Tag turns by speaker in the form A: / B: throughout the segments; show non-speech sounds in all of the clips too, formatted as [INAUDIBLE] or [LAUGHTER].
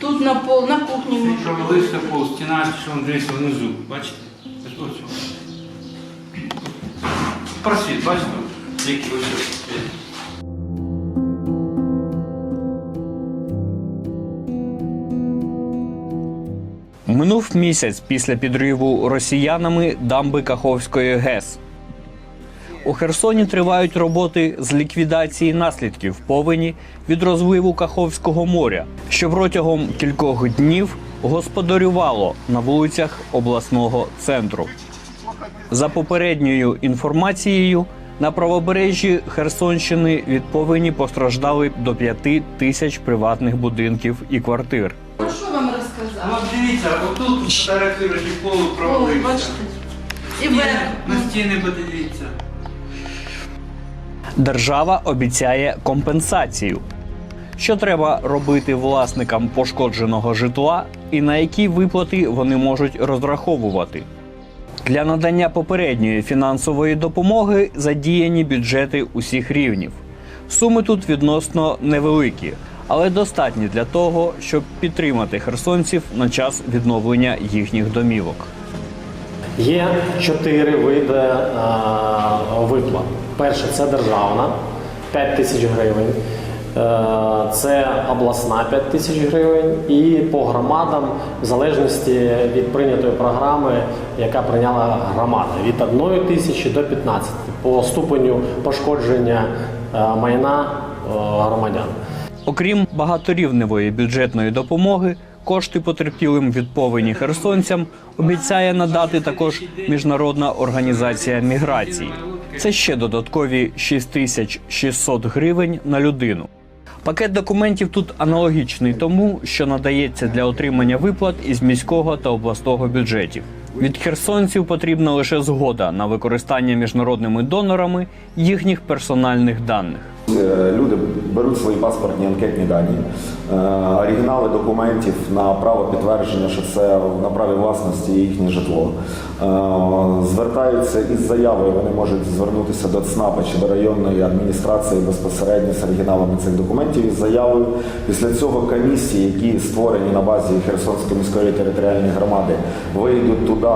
A: Тут на пол, на кухні можу.
B: Що лише пол, стіна, що він дивиться внизу. Бачите? Ось ось. Просвіт, бачите? Який ось. ось.
C: Минув місяць після підриву росіянами дамби Каховської ГЕС. У Херсоні тривають роботи з ліквідації наслідків повені від розливу Каховського моря, що протягом кількох днів господарювало на вулицях обласного центру. За попередньою інформацією, на правобережжі Херсонщини від повені постраждали до 5 тисяч приватних будинків і квартир.
A: Ну що вам розказати?
B: от дивіться, отут фотографірують полу провалився.
A: І
B: Стіни, на стіни подивіться.
C: Держава обіцяє компенсацію. Що треба робити власникам пошкодженого житла і на які виплати вони можуть розраховувати? Для надання попередньої фінансової допомоги задіяні бюджети усіх рівнів. Суми тут відносно невеликі, але достатні для того, щоб підтримати херсонців на час відновлення їхніх домівок.
D: Є чотири види е, виплат. Перше це державна 5 тисяч гривень. Е, Це обласна 5 тисяч гривень, і по громадам, в залежності від прийнятої програми, яка прийняла громада, від 1 тисячі до 15 по ступеню пошкодження е, майна е, громадян.
C: Окрім багаторівневої бюджетної допомоги, кошти потерпілим від повені херсонцям обіцяє надати також Міжнародна організація міграції. Це ще додаткові 6600 гривень на людину. Пакет документів тут аналогічний тому, що надається для отримання виплат із міського та обласного бюджетів. Від херсонців потрібна лише згода на використання міжнародними донорами їхніх персональних даних.
E: Е, Люди беруть свої паспортні анкетні дані, е, оригінали документів на право підтвердження, що це на праві власності їхнє житло. Е, Звертаються із заявою, вони можуть звернутися до ЦНАПа чи до районної адміністрації безпосередньо з оригіналами цих документів із заявою. Після цього комісії, які створені на базі Херсонської міської територіальної громади, вийдуть туди,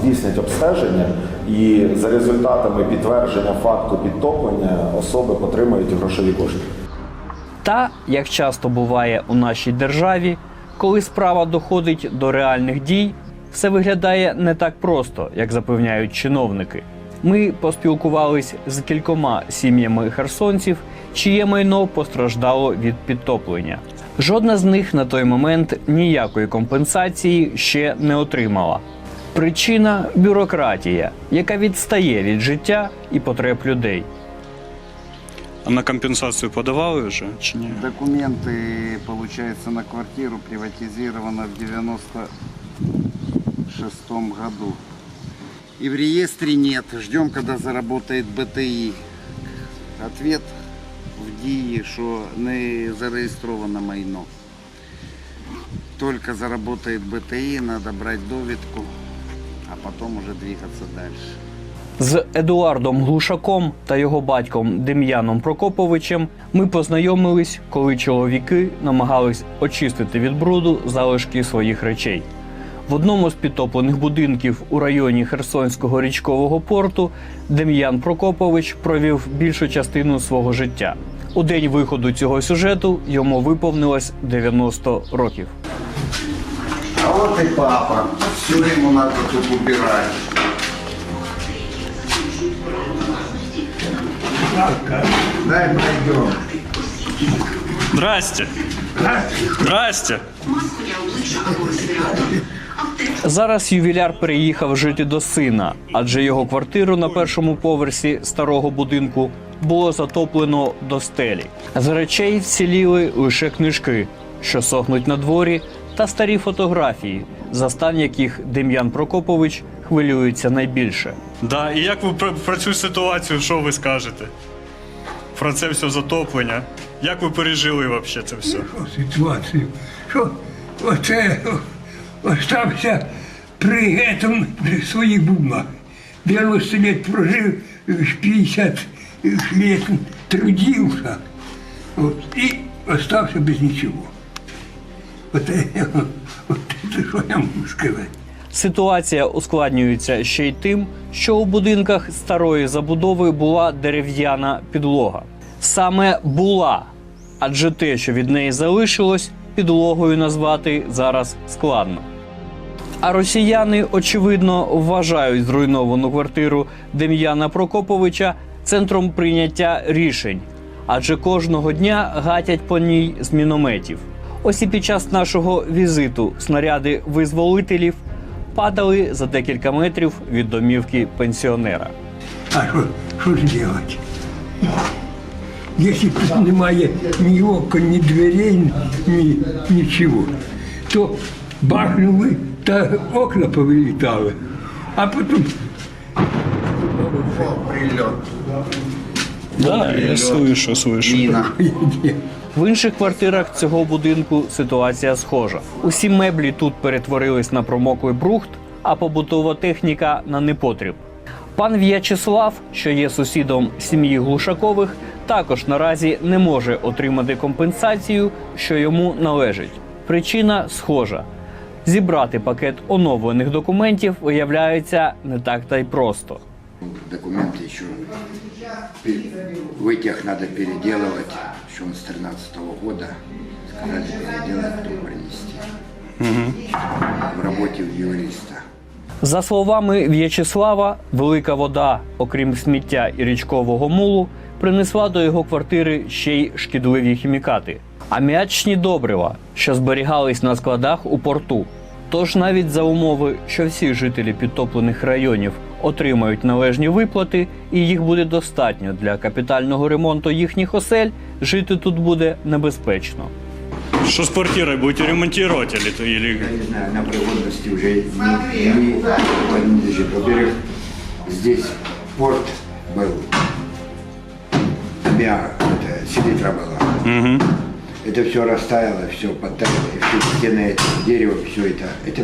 E: здійснять обстеження і за результатами підтвердження факту підтоплення особи отримають грошові кошти.
C: Та, як часто буває у нашій державі, коли справа доходить до реальних дій, все виглядає не так просто, як запевняють чиновники. Ми поспілкувались з кількома сім'ями херсонців, чиє майно постраждало від підтоплення. Жодна з них на той момент ніякої компенсації ще не отримала. Причина бюрократія, яка відстає від життя і потреб людей.
F: А на компенсацію подавали вже чи ні?
G: Документы, получается, на квартиру приватизировано в 96 году. И в реестре нет. Ждем, когда заработает БТИ. Ответ в ДИИ, что не зареєстровано майно. Только заработает БТИ, надо брать довідку, а потом уже двигаться дальше.
C: З Едуардом Глушаком та його батьком Дем'яном Прокоповичем ми познайомились, коли чоловіки намагались очистити від бруду залишки своїх речей. В одному з підтоплених будинків у районі Херсонського річкового порту Дем'ян Прокопович провів більшу частину свого життя. У день виходу цього сюжету йому виповнилось 90 років.
G: А вот и папа. Все ему надо тут убирать. Дай пройдем.
F: Здрасте! Здрасте!
C: Зараз ювіляр переїхав жити до сина, адже його квартиру на першому поверсі старого будинку було затоплено до стелі. З речей вціліли лише книжки, що сохнуть на дворі, та старі фотографії, за стан яких Дем'ян Прокопович хвилюється найбільше.
F: Да, і як ви про, про цю ситуацію, що ви скажете? Про це все затоплення. Як ви пережили взагалі це все?
H: ситуацію, що оце остався при цьому при своїх бумагах. 90 лет прожив, 50 лет трудився от, і остався без нічого. Оце, [LAUGHS] оце що я можу сказати.
C: Ситуація ускладнюється ще й тим, що у будинках старої забудови була дерев'яна підлога. Саме була, адже те, що від неї залишилось, підлогою назвати зараз складно. А росіяни, очевидно, вважають зруйновану квартиру Дем'яна Прокоповича центром прийняття рішень, адже кожного дня гатять по ній з мінометів. Ось і під час нашого візиту снаряди визволителів падали за декілька метрів від домівки пенсіонера.
H: А що, що ж делать? Якщо тут немає ні окон, ні дверей, ні нічого, то бахнули та окна повилітали. А потім
F: Да, я слышу, слышу.
G: Мина.
C: В інших квартирах цього будинку ситуація схожа. Усі меблі тут перетворились на промоклий брухт, а побутова техніка на непотріб. Пан В'ячеслав, що є сусідом сім'ї Глушакових, також наразі не може отримати компенсацію, що йому належить. Причина схожа: зібрати пакет оновлених документів виявляється не так та й просто.
I: Документы еще вытяг надо переделывать, еще он с 13 года. Сказали переделать, потом принести. В работе у юриста.
C: За словами В'ячеслава, велика вода, окрім сміття і річкового мулу, принесла до його квартири ще й шкідливі хімікати, аміачні добрива, що зберігались на складах у порту. Тож навіть за умови, що всі жителі підтоплених районів отримають належні виплати, і їх буде достатньо для капітального ремонту їхніх осель, жити тут буде небезпечно.
F: Что с квартирой будете ремонтировать или, или...
I: Я не знаю, на пригодности уже не, не подлежит. Во-первых, здесь порт был. Аммиак, это селитра была. Это все растаяло, все подтаяло, и все стены, это, дерево, все это. Это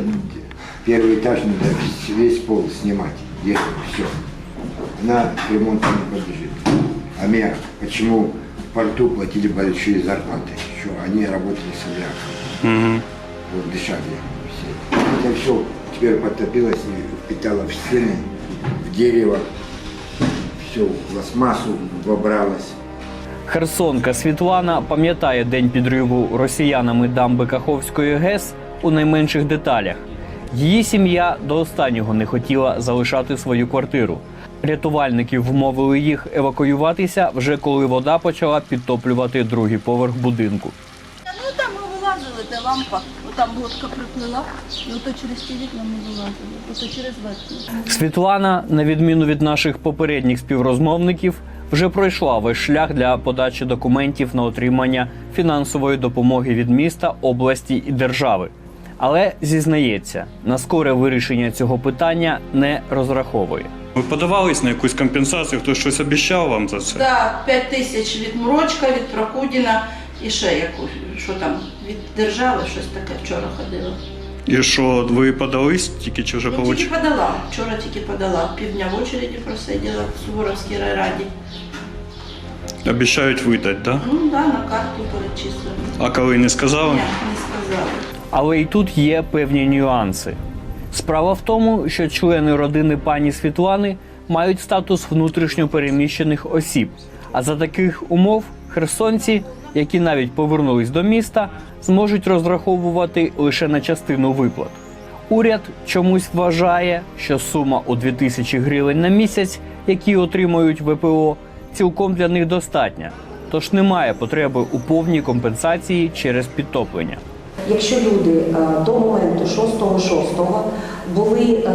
I: первый этаж надо весь пол снимать. Здесь все. Она к ремонту не подлежит. Аммиак. Почему в порту платили большие зарплаты? Еще они работали с аммиаком. Вот дышали все. Это все теперь подтопилось и впитало в стены, в дерево. Все, в пластмассу вобралось.
C: Херсонка Світлана пам'ятає день підриву росіянами дамби Каховської ГЕС у найменших деталях. Її сім'я до останнього не хотіла залишати свою квартиру. Рятувальники вмовили їх евакуюватися вже коли вода почала підтоплювати другий поверх будинку.
A: Ну там ми вилазили, де лампа, там лодка приплила, ну то через ті вікна ми вилазили, то через верхні.
C: Світлана, на відміну від наших попередніх співрозмовників, вже пройшла весь шлях для подачі документів на отримання фінансової допомоги від міста, області і держави. Але зізнається, на скоре вирішення цього питання не розраховує.
F: Ви подавались на якусь компенсацію, хтось щось обіцяв вам за це?
A: Так, 5 тисяч від Мурочка, від Прокудіна і ще якусь, що там, від держави, щось таке вчора ходило.
F: І що, ви подались, тільки чи вже
A: Ну,
F: получили?
A: тільки подала, вчора тільки подала, півдня в очереді просиділа в Суворовській райраді.
F: Обіцяють видати, так?
A: Ну так, да, на карту перечислили.
F: А коли не сказали?
A: Ні, не сказали.
C: Але і тут є певні нюанси. Справа в тому, що члени родини пані Світлани мають статус внутрішньо переміщених осіб. А за таких умов херсонці, які навіть повернулись до міста, зможуть розраховувати лише на частину виплат. Уряд чомусь вважає, що сума у 2000 гривень на місяць, які отримують ВПО, цілком для них достатня. Тож немає потреби у повній компенсації через підтоплення.
J: Якщо люди е, до моменту 6.6 були е,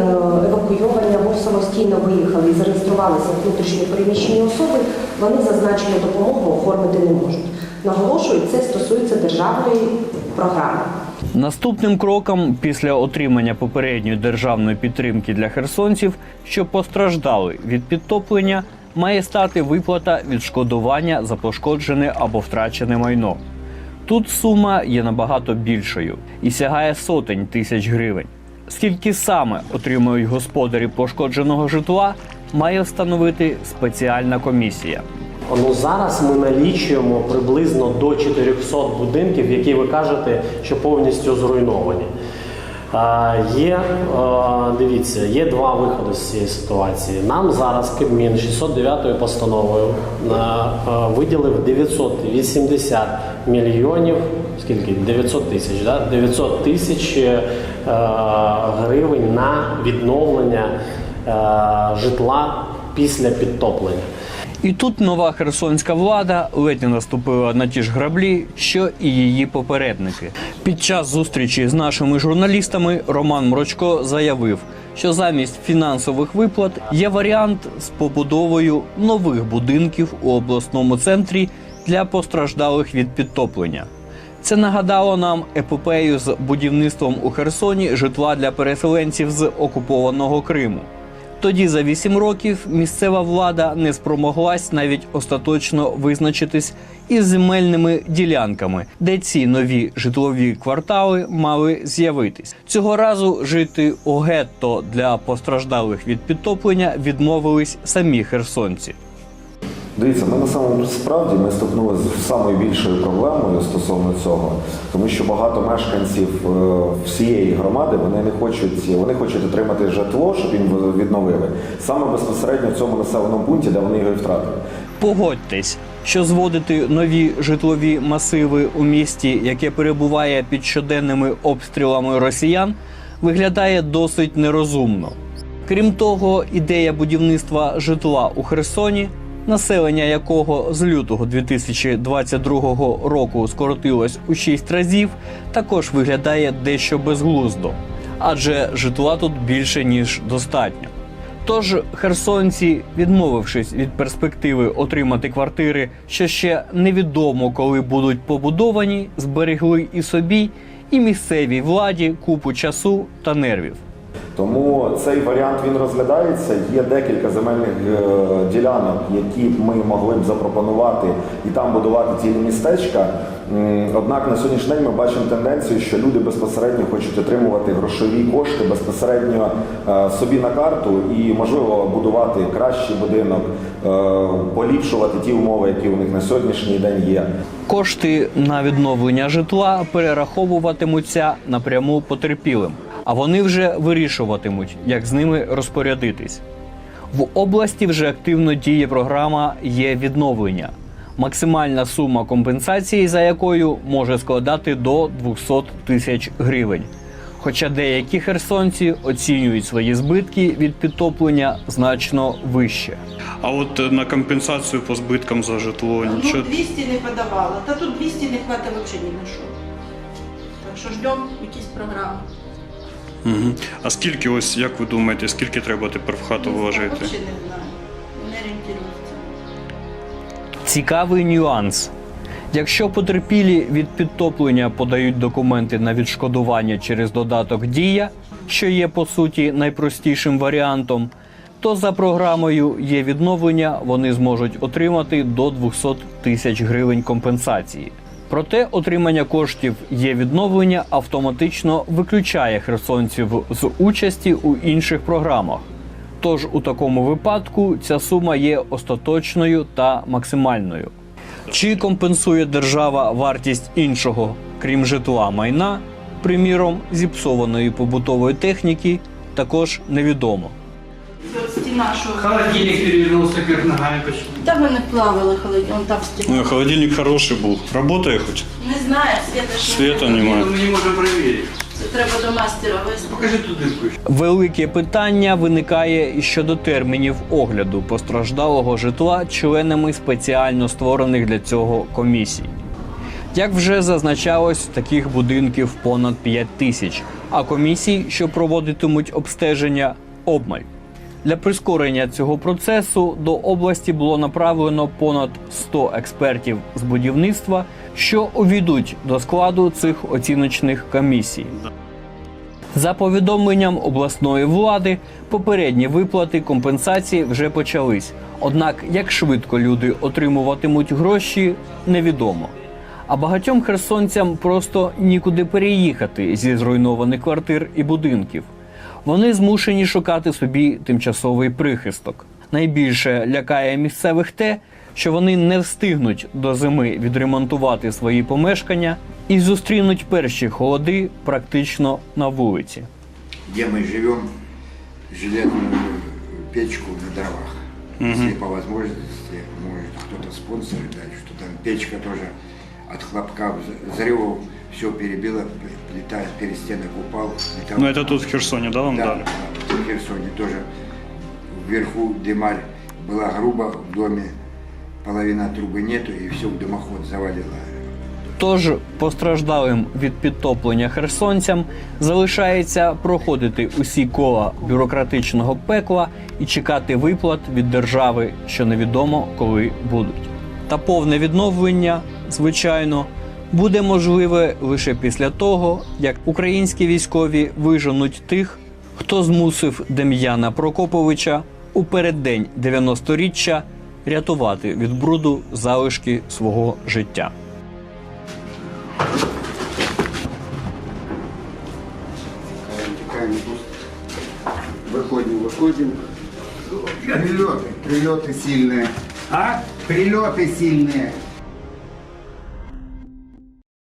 J: евакуйовані або самостійно виїхали і зареєструвалися як внутрішньо переміщені особи, вони зазначену допомогу оформити не можуть. Наголошую, це стосується державної програми.
C: Наступним кроком після отримання попередньої державної підтримки для херсонців, що постраждали від підтоплення, має стати виплата відшкодування за пошкоджене або втрачене майно. Тут сума є набагато більшою і сягає сотень тисяч гривень. Скільки саме отримують господарі пошкодженого житла, має встановити спеціальна комісія.
D: Ну зараз ми налічуємо приблизно до 400 будинків, які ви кажете, що повністю зруйновані. Є, е, дивіться, є два виходи з цієї ситуації. Нам зараз Кабмін 609 постановою е, е, виділив 980 мільйонів, скільки? 900 тисяч, да? 900 тисяч гривень на відновлення житла після підтоплення.
C: І тут нова херсонська влада ледь не наступила на ті ж граблі, що і її попередники. Під час зустрічі з нашими журналістами Роман Мрочко заявив, що замість фінансових виплат є варіант з побудовою нових будинків у обласному центрі для постраждалих від підтоплення. Це нагадало нам епопею з будівництвом у Херсоні житла для переселенців з окупованого Криму. Тоді за вісім років місцева влада не спромоглась навіть остаточно визначитись із земельними ділянками, де ці нові житлові квартали мали з'явитись. Цього разу жити у гетто для постраждалих від підтоплення відмовились самі херсонці.
E: Дивіться, ми на самому справді ми стикнулися з самою більшою проблемою стосовно цього, тому що багато мешканців е, всієї громади вони не хочуть, вони хочуть отримати житло, щоб їм відновили саме безпосередньо в цьому населеному пункті, де вони його і втратили.
C: Погодьтесь, що зводити нові житлові масиви у місті, яке перебуває під щоденними обстрілами росіян, виглядає досить нерозумно. Крім того, ідея будівництва житла у Херсоні, населення якого з лютого 2022 року скоротилось у 6 разів, також виглядає дещо безглуздо, адже житла тут більше ніж достатньо. Тож херсонці, відмовившись від перспективи отримати квартири, що ще невідомо коли будуть побудовані, зберегли і собі, і місцевій владі купу часу та нервів.
E: Тому цей варіант він розглядається. Є декілька земельних е, ділянок, які ми могли б запропонувати і там будувати цілі містечка. Однак на сьогоднішній день ми бачимо тенденцію, що люди безпосередньо хочуть отримувати грошові кошти безпосередньо е, собі на карту і можливо будувати кращий будинок, е, поліпшувати ті умови, які у них на сьогоднішній день є.
C: Кошти на відновлення житла перераховуватимуться напряму потерпілим, а вони вже вирішуватимуть, як з ними розпорядитись. В області вже активно діє програма є відновлення. Максимальна сума компенсації, за якою може складати до 200 тисяч гривень. Хоча деякі херсонці оцінюють свої збитки від підтоплення значно вище.
F: А от е, на компенсацію по збиткам за житло нічого.
A: Ну, 200 не подавала. Та тут 200 не хватить взагалі ні на що. Так що ждемо якісь програми.
F: Угу. А скільки ось, як ви думаєте, скільки треба тепер в хату вложити?
A: Взагалі не знаю. Не орієнтуюся.
C: Цікавий нюанс. Якщо потерпілі від підтоплення подають документи на відшкодування через додаток Дія, що є по суті найпростішим варіантом, то за програмою є відновлення вони зможуть отримати до 200 тисяч гривень компенсації. Проте отримання коштів є відновлення автоматично виключає херсонців з участі у інших програмах. Тож у такому випадку ця сума є остаточною та максимальною. Чи компенсує держава вартість іншого, крім житла майна, приміром зіпсованої побутової техніки, також невідомо.
A: От стіна, що...
B: Холодильник перевернулся вверх ногами почему?
A: Та ми не плавали холодильник, он там стіна.
F: Ну, холодильник хороший був. Работає хоч?
A: Не знаю, світа ж
F: Света
A: не
F: немає.
B: Мы не можем проверить.
A: Це треба до мастера вести.
B: Покажи ту дырку.
C: Велике питання виникає і щодо термінів огляду постраждалого житла членами спеціально створених для цього комісій. Як вже зазначалось, таких будинків понад 5 тисяч, а комісій, що проводитимуть обстеження, обмаль. Для прискорення цього процесу до області було направлено понад 100 експертів з будівництва, що увійдуть до складу цих оціночних комісій. За повідомленням обласної влади, попередні виплати компенсації вже почались. Однак, як швидко люди отримуватимуть гроші, невідомо. А багатьом херсонцям просто нікуди переїхати зі зруйнованих квартир і будинків. Вони змушені шукати собі тимчасовий прихисток. Найбільше лякає місцевих те, що вони не встигнуть до зими відремонтувати свої помешкання і зустрінуть перші холоди практично на вулиці.
I: Где мы живем, железную печку на дровах. Если по возможности, может кто-то спонсоры дать, что там печка тоже от хлопка вз- взрывов все перебила, плита перестенок упал. металл-
F: Ну это тут в Херсоне, да, вам
I: Да,
F: дали?
I: да, в Херсоне тоже вверху дымарь была грубо в доме, половина трубы нету и все в дымоход завалило.
C: Тож постраждалим від підтоплення херсонцям залишається проходити усі кола бюрократичного пекла і чекати виплат від держави, що невідомо коли будуть. Та повне відновлення, звичайно, буде можливе лише після того, як українські військові виженуть тих, хто змусив Дем'яна Прокоповича у переддень 90-річчя рятувати від бруду залишки свого життя.
G: Текаем, Выходим, выходим. Прилеты, прилеты сильные. А? Прилеты сильные.